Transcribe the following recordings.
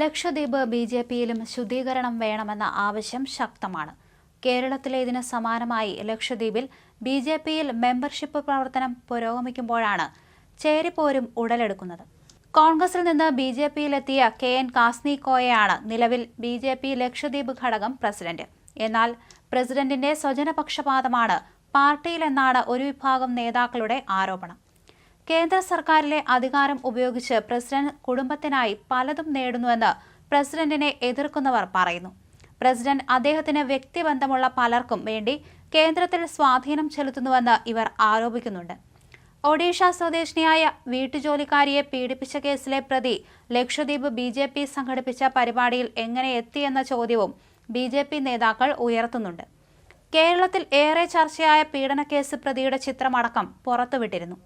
Lakshadweep B J പിയിലും ശുദ്ധീകരണം വേണമെന്ന ആവശ്യം ശക്തമാണ്. കേരളത്തിലെ ഇതിന് സമാനമായി ലക്ഷദ്വീപിൽ ബി ജെ പിയിൽ മെമ്പർഷിപ്പ് പ്രവർത്തനം പുരോഗമിക്കുമ്പോഴാണ് ചേരിപ്പോരും ഉടലെടുക്കുന്നത്. കോൺഗ്രസിൽ നിന്ന് ബി ജെ പിയിലെത്തിയ കെ എൻ കാസ്നിക്കോയെയാണ് നിലവിൽ ബി ജെ പി ലക്ഷദ്വീപ് ഘടകം പ്രസിഡന്റ്. എന്നാൽ പ്രസിഡന്റിന്റെ സ്വജനപക്ഷപാതമാണ് പാർട്ടിയിലെന്നാണ് ഒരു വിഭാഗം നേതാക്കളുടെ ആരോപണം. കേന്ദ്ര സർക്കാരിലെ അധികാരം ഉപയോഗിച്ച് പ്രസിഡന്റ് കുടുംബത്തിനായി പലതും നേടുന്നുവെന്ന് പ്രസിഡന്റിനെ എതിർക്കുന്നവർ പറയുന്നു. പ്രസിഡന്റ് അദ്ദേഹത്തിന് വ്യക്തിബന്ധമുള്ള പലർക്കും വേണ്ടി കേന്ദ്രത്തിൽ സ്വാധീനം ചെലുത്തുന്നുവെന്ന് ഇവർ ആരോപിക്കുന്നുണ്ട്. ഒഡീഷ സ്വദേശിനിയായ വീട്ടുജോലിക്കാരിയെ പീഡിപ്പിച്ച കേസിലെ പ്രതി ലക്ഷദ്വീപ് ബി ജെ പി സംഘടിപ്പിച്ച പരിപാടിയിൽ എങ്ങനെ എത്തിയെന്ന ചോദ്യവും ബി ജെ പി നേതാക്കൾ ഉയർത്തുന്നുണ്ട്. കേരളത്തിൽ ഏറെ ചർച്ചയായ പീഡനക്കേസ് പ്രതിയുടെ ചിത്രമടക്കം പുറത്തുവിട്ടിരുന്നു.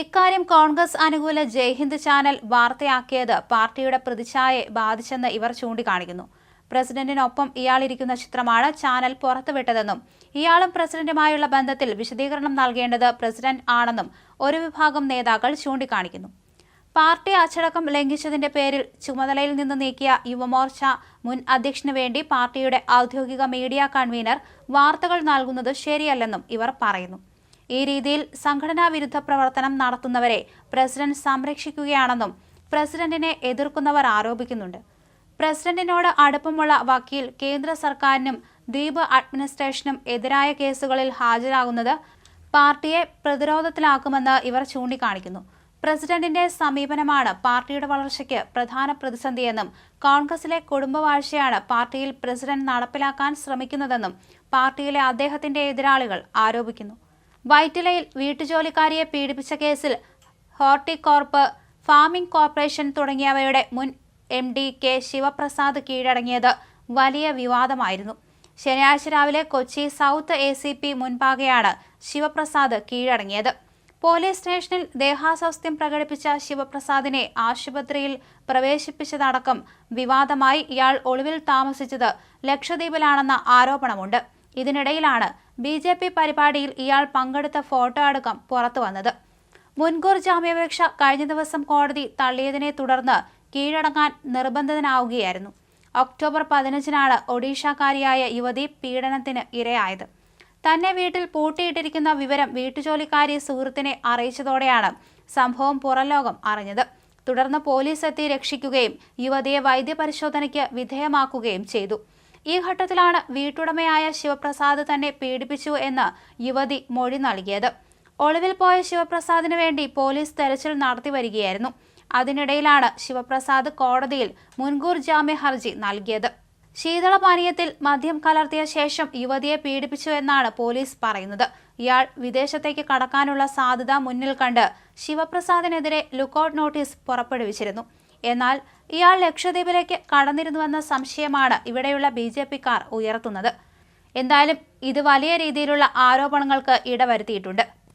ഇക്കാര്യം കോൺഗ്രസ് അനുകൂല ജയ്ഹിന്ദ് ചാനൽ വാർത്തയാക്കിയത് പാർട്ടിയുടെ പ്രതിച്ഛായയെ ബാധിച്ചെന്ന് ഇവർ ചൂണ്ടിക്കാണിക്കുന്നു. പ്രസിഡന്റിനൊപ്പം ഇയാളിരിക്കുന്ന ചിത്രമാണ് ചാനൽ പുറത്തുവിട്ടതെന്നും ഇയാളും പ്രസിഡന്റുമായുള്ള ബന്ധത്തിൽ വിശദീകരണം നൽകേണ്ടത് പ്രസിഡന്റ് ആണെന്നും ഒരു വിഭാഗം നേതാക്കൾ ചൂണ്ടിക്കാണിക്കുന്നു. പാർട്ടി അച്ചടക്കം ലംഘിച്ചതിന്റെ പേരിൽ ചുമതലയിൽ നിന്ന് നീക്കിയ യുവമോർച്ച മുൻ അധ്യക്ഷന് വേണ്ടി പാർട്ടിയുടെ ഔദ്യോഗിക മീഡിയ കൺവീനർ വാർത്തകൾ നൽകുന്നത് ശരിയല്ലെന്നും ഇവർ പറയുന്നു. ഈ രീതിയിൽ സംഘടനാ വിരുദ്ധ പ്രവർത്തനം നടത്തുന്നവരെ പ്രസിഡന്റ് സംരക്ഷിക്കുകയാണെന്നും പ്രസിഡന്റിനെ എതിർക്കുന്നവർ ആരോപിക്കുന്നുണ്ട്. പ്രസിഡന്റിനോട് അടുപ്പമുള്ള വക്കീൽ കേന്ദ്ര സർക്കാരിനും ദ്വീപ് അഡ്മിനിസ്ട്രേഷനും എതിരായ കേസുകളിൽ ഹാജരാകുന്നത് പാർട്ടിയെ പ്രതിരോധത്തിലാക്കുമെന്ന് ഇവർ ചൂണ്ടിക്കാണിക്കുന്നു. പ്രസിഡന്റിന്റെ സമീപനമാണ് പാർട്ടിയുടെ വളർച്ചയ്ക്ക് പ്രധാന പ്രതിസന്ധിയെന്നും കോൺഗ്രസിലെ കുടുംബവാഴ്ചയാണ് പാർട്ടിയിൽ പ്രസിഡന്റ് നടപ്പിലാക്കാൻ ശ്രമിക്കുന്നതെന്നും പാർട്ടിയിലെ അദ്ദേഹത്തിന്റെ എതിരാളികൾ ആരോപിക്കുന്നു. വൈറ്റിലയിൽ വീട്ടുജോലിക്കാരിയെ പീഡിപ്പിച്ച കേസിൽ ഹോർട്ടികോർപ്പ് ഫാമിംഗ് കോർപ്പറേഷൻ തുടങ്ങിയവയുടെ മുൻ എം ഡി കെ ശിവപ്രസാദ് കീഴടങ്ങിയത് വലിയ വിവാദമായിരുന്നു. ശനിയാഴ്ച രാവിലെ Kochi south A C P മുൻപാകെയാണ് Sivaprasad കീഴടങ്ങിയത്. പോലീസ് സ്റ്റേഷനിൽ ദേഹാസ്വാസ്ഥ്യം പ്രകടിപ്പിച്ച ശിവപ്രസാദിനെ ആശുപത്രിയിൽ പ്രവേശിപ്പിച്ചതടക്കം വിവാദമായി ഇയാൾ ഒളിവിൽ താമസിച്ചത് ലക്ഷദ്വീപിലാണെന്ന ആരോപണമുണ്ട്. ഇതിനിടയിലാണ് ബി ജെ പി പരിപാടിയിൽ ഇയാൾ പങ്കെടുത്ത ഫോട്ടോ അടക്കം പുറത്തുവന്നത്. മുൻകൂർ ജാമ്യാപേക്ഷ കഴിഞ്ഞ ദിവസം കോടതി തള്ളിയതിനെ തുടർന്ന് കീഴടങ്ങാൻ നിർബന്ധിതനാവുകയായിരുന്നു. ഒക്ടോബർ പതിനഞ്ചിനാണ് ഒഡീഷക്കാരിയായ യുവതി പീഡനത്തിന് ഇരയായത്. തന്നെ വീട്ടിൽ പൂട്ടിയിട്ടിരിക്കുന്ന വിവരം വീട്ടുജോലിക്കാരി സുഹൃത്തിനെ അറിയിച്ചതോടെയാണ് സംഭവം പുറംലോകം അറിഞ്ഞത്. തുടർന്ന് പോലീസ് എത്തി രക്ഷിക്കുകയും യുവതിയെ വൈദ്യപരിശോധനയ്ക്ക് വിധേയമാക്കുകയും ചെയ്തു. ഈ ഘട്ടത്തിലാണ് വീട്ടുടമയായ ശിവപ്രസാദ് തന്നെ പീഡിപ്പിച്ചു എന്ന് യുവതി മൊഴി നൽകിയത്. ഒളിവിൽ പോയ ശിവപ്രസാദിന് വേണ്ടി പോലീസ് തെരച്ചിൽ നടത്തി വരികയായിരുന്നു. അതിനിടയിലാണ് ശിവപ്രസാദ് കോടതിയിൽ മുൻകൂർ ജാമ്യ ഹർജി നൽകിയത്. ശീതളപാനീയത്തിൽ മദ്യം കലർത്തിയ ശേഷം യുവതിയെ പീഡിപ്പിച്ചു എന്നാണ് പോലീസ് പറയുന്നത്. ഇയാൾ വിദേശത്തേക്ക് കടക്കാനുള്ള സാധ്യത മുന്നിൽ കണ്ട് ശിവപ്രസാദിനെതിരെ ലുക്കൌട്ട് നോട്ടീസ് പുറപ്പെടുവിച്ചിരുന്നു. എന്നാൽ ഇയാൾ ലക്ഷദ്വീപിലേക്ക് കടന്നിരുന്നുവെന്ന സംശയമാണ് ഇവിടെയുള്ള ബി ജെ പിക്കാർ ഉയർത്തുന്നത്. എന്തായാലും ഇത് വലിയ രീതിയിലുള്ള ആരോപണങ്ങൾക്ക് ഇടവരുത്തിയിട്ടുണ്ട്.